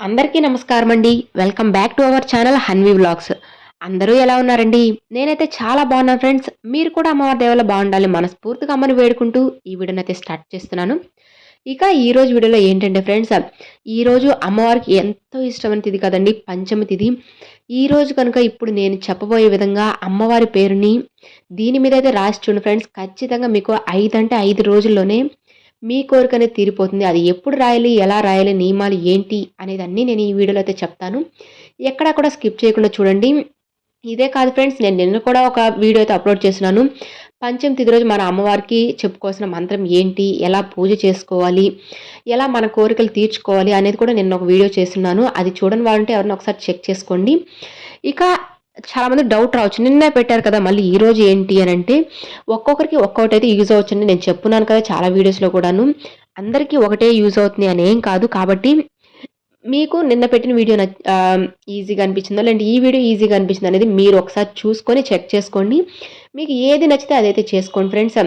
అందరికీ నమస్కారం అండి welcome back to our channel Hanvi vlogs అందరూ ఎలా ఉన్నారండి? నేనైతే చాలా బాగున్నాను ఫ్రెండ్స్ మీరు కూడా అమ్మవారి దేవల బాగుండాలి మనస్ఫూర్తిగా అమ్మని వేడుకుంటూ ఈ వీడియోని అయితే స్టార్ట్ చేస్తున్నాను. ఇక ఈరోజు వీడియోలో ఏంటంటే ఫ్రెండ్స్ ఈరోజు అమ్మవారికి ఎంతో ఇష్టమైన తిథి కదండి పంచమి తిథి. ఈ రోజు కనుక ఇప్పుడు నేను చెప్పబోయే విధంగా అమ్మవారి పేరుని దీని మీద అయితే రాసి చూడండి ఫ్రెండ్స్ ఖచ్చితంగా మీకు ఐదు అంటే ఐదు రోజుల్లోనే మీ కోరిక అనేది తీరిపోతుంది. అది ఎప్పుడు రాయాలి ఎలా రాయాలి నియమాలు ఏంటి అనేది అన్నీ నేను ఈ వీడియోలో అయితే చెప్తాను. ఎక్కడా కూడా స్కిప్ చేయకుండా చూడండి. ఇదే కాదు ఫ్రెండ్స్ నేను నిన్న కూడా ఒక వీడియో అయితే అప్లోడ్ చేస్తున్నాను. పంచం తిది రోజు మన అమ్మవారికి చెప్పుకోవాల్సిన మంత్రం ఏంటి? ఎలా పూజ చేసుకోవాలి? ఎలా మన కోరికలు తీర్చుకోవాలి అనేది కూడా నేను ఒక వీడియో చేస్తున్నాను. అది చూడని వాళ్ళంటే ఎవరైనా ఒకసారి చెక్ చేసుకోండి. ఇక చాలామంది డౌట్ రావచ్చు. నిన్నే పెట్టారు కదా మళ్ళీ ఈ రోజు ఏంటి అని అంటే ఒక్కొక్కరికి ఒక్కొక్కటి అయితే యూజ్ అవ్వచ్చండి నేను చెప్పున్నాను కదా చాలా వీడియోస్లో కూడాను. అందరికీ ఒకటే యూజ్ అవుతుంది అని ఏం కాదు. కాబట్టి మీకు నిన్న పెట్టిన వీడియో ఈజీగా అనిపించిందో? లేదంటే ఈ వీడియో ఈజీగా అనిపించింది అనేది మీరు ఒకసారి చూసుకొని చెక్ చేసుకోండి. మీకు ఏది నచ్చితే అదైతే చేసుకోండి ఫ్రెండ్స్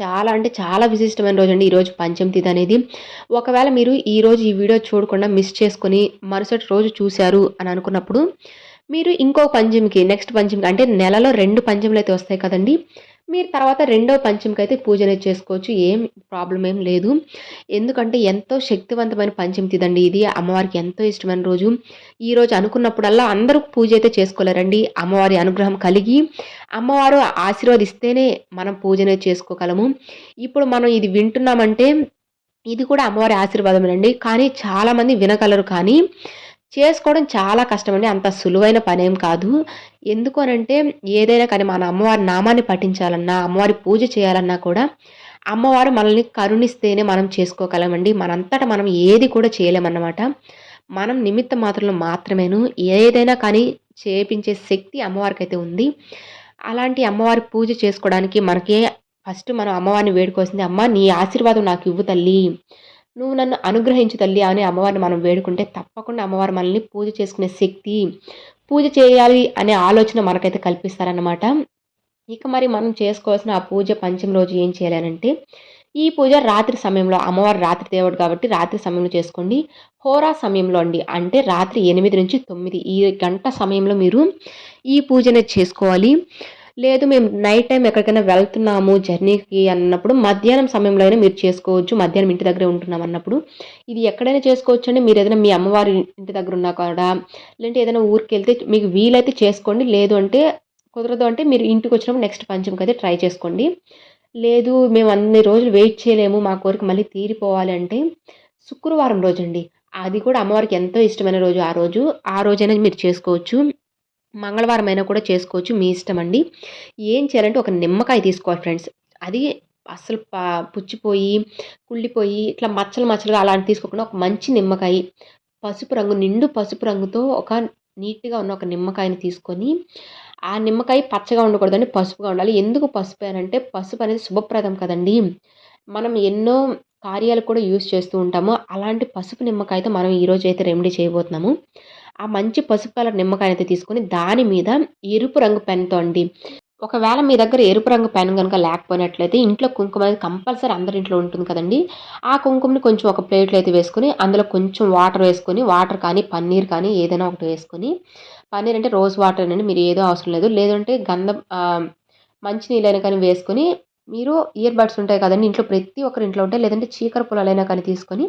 చాలా అంటే చాలా విశిష్టమైన రోజు అండి ఈరోజు పంచమి తిథి అనేది. ఒకవేళ మీరు ఈరోజు ఈ వీడియో చూడకుండా మిస్ చేసుకొని మరుసటి రోజు చూశారు అని అనుకున్నప్పుడు మీరు ఇంకో పంచమికి నెక్స్ట్ పంచమికి అంటే నెలలో రెండు పంచములు అయితే వస్తాయి కదండి. మీరు తర్వాత రెండో పంచమికి అయితే పూజ అనేది చేసుకోవచ్చు. ఏం ప్రాబ్లం ఏం లేదు. ఎందుకంటే ఎంతో శక్తివంతమైన పంచమి తిదండి ఇది. అమ్మవారికి ఎంతో ఇష్టమైన రోజు. ఈ రోజు అనుకున్నప్పుడల్లా అందరూ పూజ అయితే చేసుకోలేరండి. అమ్మవారి అనుగ్రహం కలిగి అమ్మవారు ఆశీర్వదిస్తేనే మనం పూజ అనేది చేసుకోగలము. ఇప్పుడు మనం ఇది వింటున్నామంటే ఇది కూడా అమ్మవారి ఆశీర్వాదమేనండి. కానీ చాలామంది వినగలరు కానీ చేసుకోవడం చాలా కష్టమండి. అంత సులువైన పనేం కాదు. ఎందుకు అనంటే ఏదైనా కానీ మన అమ్మవారి నామాన్ని పఠించాలన్నా అమ్మవారి పూజ చేయాలన్నా కూడా అమ్మవారు మనల్ని కరుణిస్తేనే మనం చేసుకోగలమండి. మనంతటా మనం ఏది కూడా చేయలేమన్నమాట. మనం నిమిత్త మాత్రంలో మాత్రమేను. ఏదైనా కానీ చేపించే శక్తి అమ్మవారికి అయితే ఉంది. అలాంటి అమ్మవారి పూజ చేసుకోవడానికి మనకి ఫస్ట్ మనం అమ్మవారిని వేడుకోవాల్సింది అమ్మ నీ ఆశీర్వాదం నాకు ఇవ్వు తల్లి. నువ్వు నన్ను అనుగ్రహించు తల్లి అని అమ్మవారిని మనం వేడుకుంటే తప్పకుండా అమ్మవారు మనల్ని పూజ చేసుకునే శక్తి పూజ చేయాలి అనే ఆలోచన మనకైతే కల్పిస్తారనమాట ఇక మరి మనం చేసుకోవాల్సిన ఆ పూజ పంచమి రోజు ఏం చేయాలనంటే ఈ పూజ రాత్రి సమయంలో అమ్మవారు రాత్రి దేవుడు కాబట్టి రాత్రి సమయంలో చేసుకోండి. హోరా సమయంలో అండి అంటే రాత్రి ఎనిమిది నుంచి తొమ్మిది ఈ గంట సమయంలో మీరు ఈ పూజనే చేసుకోవాలి. లేదు మేము నైట్ టైం ఎక్కడికైనా వెళ్తున్నాము జర్నీకి అన్నప్పుడు మధ్యాహ్నం సమయంలో అయినా మీరు చేసుకోవచ్చు. మధ్యాహ్నం ఇంటి దగ్గరే ఉంటున్నాం అన్నప్పుడు. ఇది ఎక్కడైనా చేసుకోవచ్చు అండి మీరు ఏదైనా మీ అమ్మవారి ఇంటి దగ్గర ఉన్నా కూడా లేదంటే ఏదైనా ఊరికి వెళ్తే మీకు వీలైతే చేసుకోండి. లేదు అంటే కుదరదు అంటే మీరు ఇంటికి వచ్చినప్పుడు నెక్స్ట్ పంచంకి అయితే ట్రై చేసుకోండి. లేదు మేము అన్ని రోజులు వెయిట్ చేయలేము. మా కోరిక మళ్ళీ తీరిపోవాలి అంటే శుక్రవారం రోజు అండి అది కూడా అమ్మవారికి ఎంతో ఇష్టమైన రోజు. ఆ రోజు ఆ రోజైనా మీరు చేసుకోవచ్చు. మంగళవారం అయినా కూడా చేసుకోవచ్చు మీ ఇష్టం అండి. ఏం చేయాలంటే ఒక నిమ్మకాయ తీసుకోవాలి ఫ్రెండ్స్. అది అసలు పుచ్చిపోయి కుళ్ళిపోయి ఇట్లా మచ్చలు మచ్చలుగా అలాంటి తీసుకోకుండా ఒక మంచి నిమ్మకాయ పసుపు రంగు నిండు పసుపు రంగుతో ఒక నీట్గా ఉన్న ఒక నిమ్మకాయని తీసుకొని ఆ నిమ్మకాయ పచ్చగా ఉండకూడదండి పసుపుగా ఉండాలి. ఎందుకు పసుపు అంటే పసుపు అనేది శుభప్రదం కదండి. మనం ఎన్నో కార్యాలు కూడా యూస్ చేస్తూ ఉంటాము. అలాంటి పసుపు నిమ్మకాయతో మనం ఈరోజు అయితే రెమెడీ చేయబోతున్నాము. ఆ మంచి పసుపు కలర్ నిమ్మకాయ అయితే తీసుకొని దాని మీద ఎరుపు రంగు పెన్తో అండి. ఒకవేళ మీ దగ్గర ఎరుపు రంగు పెన్ కనుక లేకపోయినట్లయితే ఇంట్లో కుంకుమ అనేది కంపల్సరీ అందరి ఇంట్లో ఉంటుంది కదండి. ఆ కుంకుమని కొంచెం ఒక ప్లేట్లో అయితే వేసుకొని అందులో కొంచెం వాటర్ వేసుకొని వాటర్ కానీ పన్నీర్ కానీ ఏదైనా ఒకటి వేసుకొని పన్నీర్ అంటే రోజ్ వాటర్ అనేది మీరు ఏదో అవసరం లేదు. లేదంటే గంధం మంచి నీళ్ళైనా కానీ వేసుకొని మీరు ఇయర్ బడ్స్ ఉంటాయి కదండి. ఇంట్లో ప్రతి ఒక్కరి ఇంట్లో ఉంటాయి. లేదంటే చీకర పొలాలైనా కానీ తీసుకొని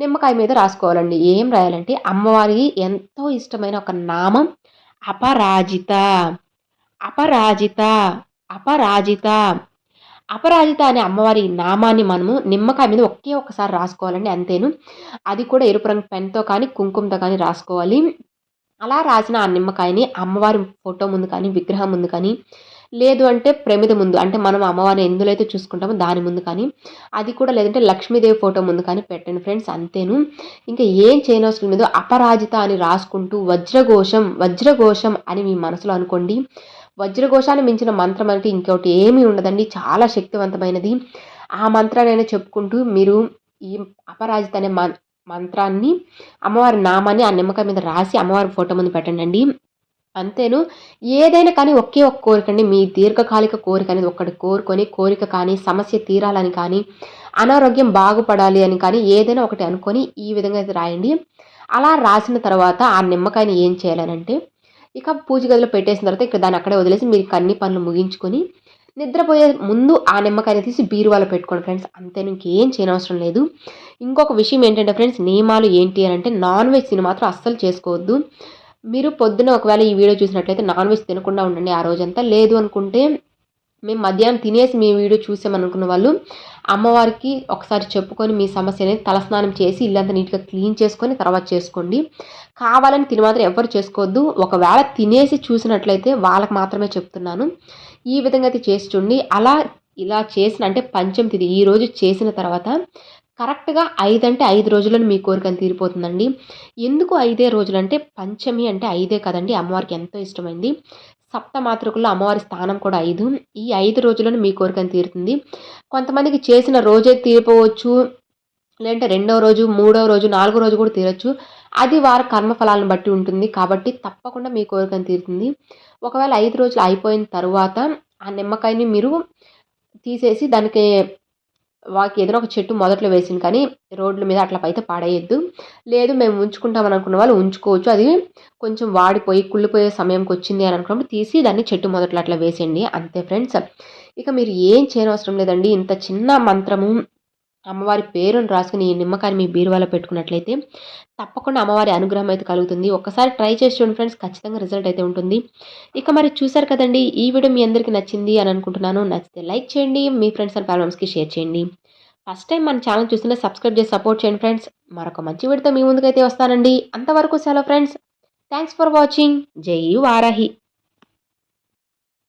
నిమ్మకాయ మీద రాసుకోవాలండి. ఏం రాయాలంటే అమ్మవారికి ఎంతో ఇష్టమైన ఒక నామం అపరాజిత. అపరాజిత. అపరాజిత. అపరాజిత అనే అమ్మవారి నామాన్ని మనము నిమ్మకాయ మీద ఒకే ఒకసారి రాసుకోవాలండి అంతేను. అది కూడా ఎరుపు రంగు పెన్తో కానీ కుంకుమతో కానీ రాసుకోవాలి. అలా రాసిన ఆ నిమ్మకాయని అమ్మవారి ఫోటో ముందు కానీ విగ్రహం ముందు కానీ లేదు అంటే ప్రమిద ముందు అంటే మనం అమ్మవారిని ఎందులో అయితే చూసుకుంటామో దాని ముందు కానీ అది కూడా లేదంటే లక్ష్మీదేవి ఫోటో ముందు కానీ పెట్టండి ఫ్రెండ్స్ అంతేను. ఇంకా ఏం చేయనవసరం లేదో. అపరాజిత అని రాసుకుంటూ వజ్రఘోషం వజ్రఘోషం అని మీ మనసులో అనుకోండి. వజ్రఘోషాన్ని మించిన మంత్రం అంటే ఇంకొకటి ఏమీ ఉండదండి. చాలా శక్తివంతమైనది. ఆ మంత్రాన్ని చెప్పుకుంటూ మీరు ఈ అపరాజిత అనే మంత్రాన్ని అమ్మవారి నామాన్ని ఆ నిమ్మకాయ మీద రాసి అమ్మవారి ఫోటో ముందు పెట్టండి అంతేను. ఏదైనా కానీ ఒకే ఒక కోరిక అండి. మీ దీర్ఘకాలిక కోరిక అనేది ఒక్కటి కోరుకొని కోరిక కానీ సమస్య తీరాలని కానీ అనారోగ్యం బాగుపడాలి అని కానీ ఏదైనా ఒకటి అనుకొని ఈ విధంగా అయితే రాయండి. అలా రాసిన తర్వాత ఆ నిమ్మకాయని ఏం చేయాలనంటే ఇక పూజ గదిలో పెట్టేసిన తర్వాత ఇక్కడ దాన్ని అక్కడే వదిలేసి మీరు అన్ని పనులు ముగించుకొని నిద్రపోయే ముందు ఆ నిమ్మకాయని తీసి బీరువాలో పెట్టుకోండి ఫ్రెండ్స్. అంతే ఇంకేం చేయనవసరం లేదు. ఇంకొక విషయం ఏంటంటే ఫ్రెండ్స్ నియమాలు ఏంటి అని అంటే నాన్ వెజ్ తిని మాత్రం అస్సలు చేసుకోవద్దు. మీరు పొద్దున ఒకవేళ ఈ వీడియో చూసినట్లయితే నాన్ వెజ్ తినకుండా ఉండండి ఆ రోజంతా. లేదు అనుకుంటే మేము మధ్యాహ్నం తినేసి మీ వీడియో చూసామనుకున్న వాళ్ళు అమ్మవారికి ఒకసారి చెప్పుకొని మీ సమస్య అనేది తలస్నానం చేసి ఇల్లంతా నీట్గా క్లీన్ చేసుకొని తర్వాత చేసుకోండి. కావాలని తిని మాత్రం ఎవరు చేసుకోవద్దు. ఒకవేళ తినేసి చూసినట్లయితే వాళ్ళకి మాత్రమే చెప్తున్నాను. ఈ విధంగా అయితే చేసి చూడండి. అలా ఇలా చేసిన అంటే పంచమ తిది ఈరోజు చేసిన తర్వాత కరెక్ట్గా ఐదు అంటే ఐదు రోజులను మీ కోరికను తీరిపోతుందండి. ఎందుకు ఐదే రోజులు అంటే పంచమి అంటే ఐదే కదండి అమ్మవారికి ఎంతో ఇష్టమైంది. సప్త మాతృకుల్లో అమ్మవారి స్థానం కూడా ఐదు. ఈ ఐదు రోజులను మీ కోరికను తీరుతుంది. కొంతమందికి చేసిన రోజే తీరిపోవచ్చు లేదంటే రెండో రోజు మూడో రోజు నాలుగో రోజు కూడా తీరొచ్చు. అది వారి కర్మఫలాలను బట్టి ఉంటుంది. కాబట్టి తప్పకుండా మీ కోరికను తీరుతుంది. ఒకవేళ ఐదు రోజులు అయిపోయిన తర్వాత ఆ నిమ్మకాయని మీరు తీసేసి దానికి వాకి ఏదైనా ఒక చెట్టు మొదట్లో వేసింది కానీ రోడ్ల మీద అట్లా అయితే పాడేయద్దు. లేదు మేము ఉంచుకుంటామని అనుకున్న వాళ్ళు ఉంచుకోవచ్చు. అది కొంచెం వాడిపోయి కుళ్ళిపోయే సమయంకి వచ్చింది అని అనుకున్నప్పుడు తీసి దాన్ని చెట్టు మొదట్లో అట్లా వేసేయండి. అంతే ఫ్రెండ్స్. ఇక మీరు ఏం చేయనవసరం లేదండి. ఇంత చిన్న మంత్రము అమ్మవారి పేరును రాసుకుని ఈ నిమ్మకాయని మీ బీరువాలో పెట్టుకున్నట్లయితే తప్పకుండా అమ్మవారి అనుగ్రహం అయితే కలుగుతుంది. ఒక్కసారి ట్రై చేసి చూడండి ఫ్రెండ్స్ ఖచ్చితంగా రిజల్ట్ అయితే ఉంటుంది. ఇక మరి చూసారు కదండి ఈ వీడియో మీ అందరికీ నచ్చింది అని అనుకుంటున్నాను. నచ్చితే లైక్ చేయండి మీ ఫ్రెండ్స్ అండ్ ఫ్యామిలీస్కి షేర్ చేయండి. ఫస్ట్ టైం మన ఛానల్ చూస్తుంటే సబ్స్క్రైబ్ చేసి సపోర్ట్ చేయండి ఫ్రెండ్స్. మరొక మంచి వీడితో మీ ముందుకైతే వస్తానండి. అంతవరకు సెలవు ఫ్రెండ్స్. Thanks for watching. జై వారాహి.